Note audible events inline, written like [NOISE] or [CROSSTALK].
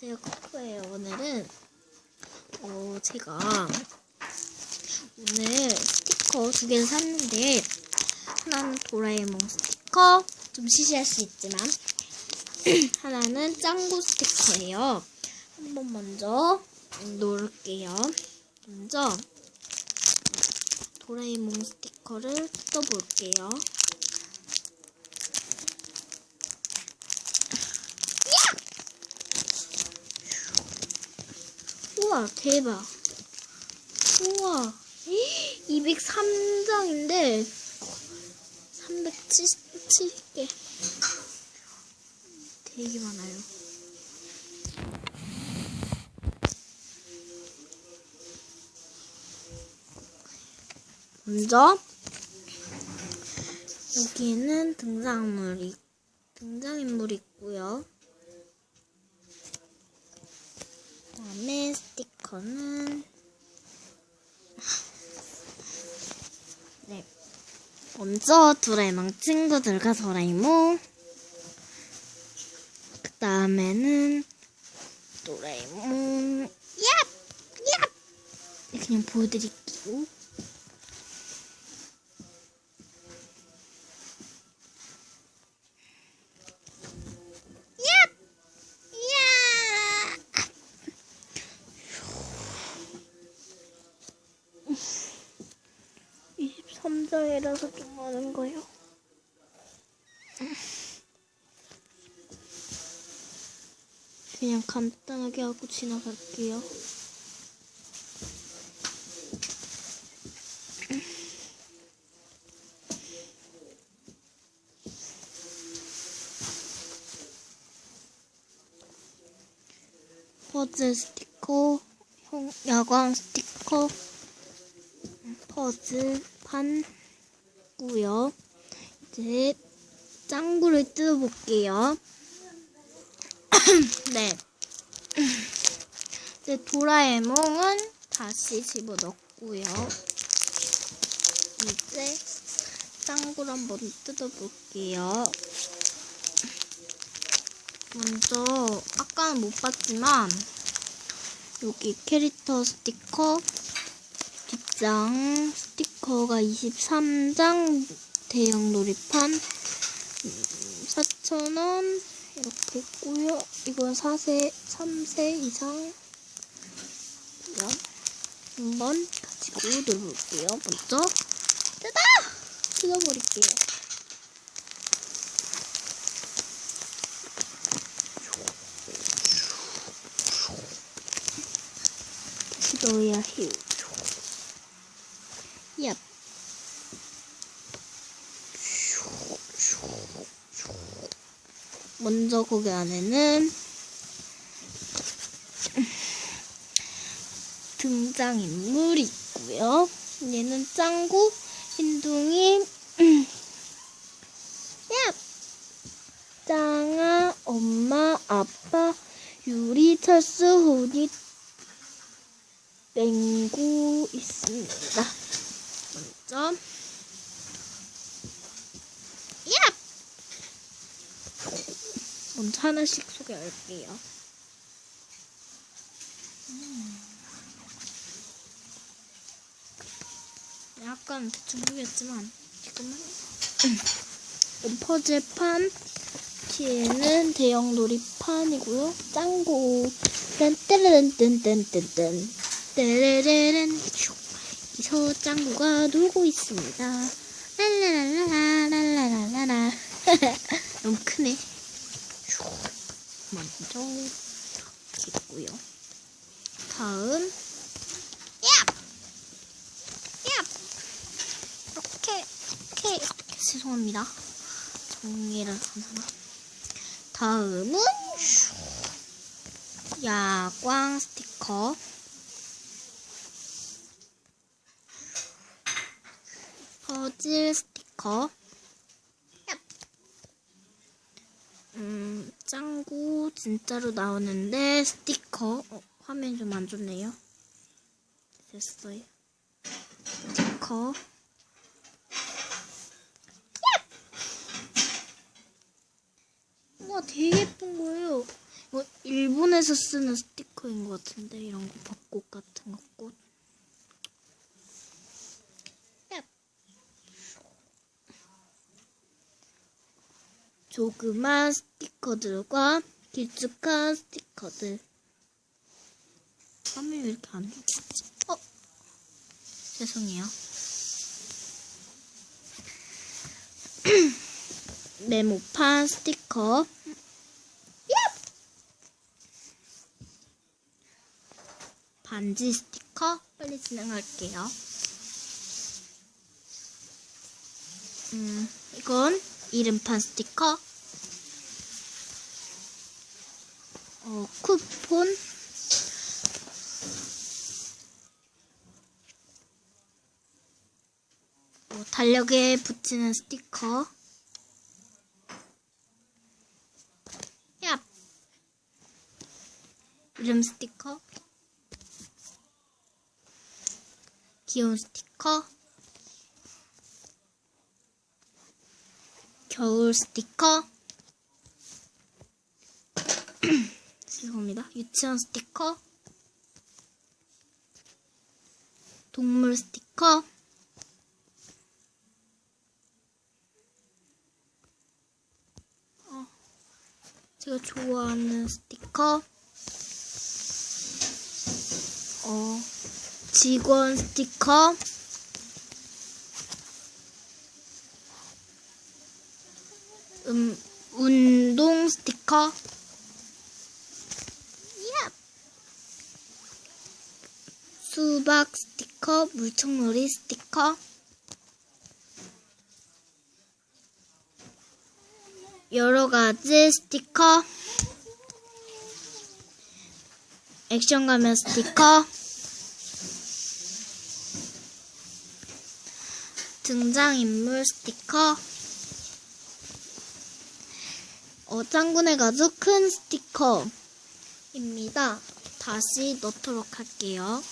안녕하세요 커프예요. 오늘은 어 제가 오늘 스티커 두 개를 샀는데 하나는 도라에몽 스티커 좀 시시할 수 있지만 [CLEARS THROAT] 하나는 짱구 스티커예요. 한번 먼저 놓을게요. 먼저 도라에몽 스티커를 뜯어볼게요 대박. 우와. 203장인데 377개. 되게 많아요. 먼저 여기는 등장물이 등장인물 있고요 그 다음에 스티커는 네 먼저 도라에몽 친구들과 도라에몽 그 다음에는 도라에몽 얍! 얍! 그냥 보여드릴게요 얍! 야! 23장이라서 좀 많은 거예요. 그냥 간단하게 하고 지나갈게요. 퍼즐 스티커, 형, 야광 스티커, 퍼즐 판고요. 이제 짱구를 뜯어볼게요. [CLEARS THROAT] 네. 이제 도라에몽은 다시 집어넣고요. 이제 짱구를 한번 뜯어볼게요. 먼저 아까는 못 봤지만 여기 캐릭터 스티커 뒷장 스티커가 23장 대형 놀이판 4,000원 이렇게 있고요. 이건 4세, 3세 이상 한번 가지고 놀볼게요. 먼저 뜯어! 뜯어버릴게요. 넣어야 해요. 얍. 먼저 거기 안에는 등장인물이 있고요. 얘는 짱구, 흰둥이, 야! 짱아, 엄마, 아빠, 유리, 철수, 호니, 맹구 있습니다. 먼저 야! 먼저 하나씩 소개할게요. 음. 약간 대충 보겠지만 잠깐만. 퍼즐판 뒤에는 대형 놀이판이고요. 짱구 딴따라란 딴딴딴딴 따라라란 여 기서 짱구가 놀고 있습니다. 랄라랄라라랄라랄라 [LAUGHS] 너무 크네. 먼저 있고요. 다음 야! 야! 이렇게 이렇게 이렇게 죄송합니다. 정리를 하나. 다음은 야광 스티커. 퍼즐 스티커. 음, 짱구 진짜로 나오는데 스티커. 어, 화면 좀 안 좋네요. 됐어요. 스티커. 우와, 되게 예쁜 거예요. 뭐 일본에서 쓰는 스티커인 것 같은데 이런 거 벚꽃 같은 거 꽃. 조그만 스티커들과 길쭉한 스티커들. 화면이 왜 이렇게 안 좋지? 어? 죄송해요. [CLEARS THROAT] 메모판 스티커. 반지 스티커 빨리 진행할게요. 음, 이건 이름판 스티커. 어, 쿠폰. 어, 달력에 붙이는 스티커. 야. 이름 스티커. 귀여운 스티커. 겨울 스티커. [CLEARS THROAT] 죄송합니다. 유치원 스티커. 동물 스티커. 어, 제가 좋아하는 스티커. 어, 직원 스티커. 음, 운동 스티커. 수박 스티커, 물총놀이 스티커. 여러 가지 스티커. 액션 가면 스티커. 등장인물 스티커. 어, 짱구네 가족 큰 스티커입니다. 다시 넣도록 할게요.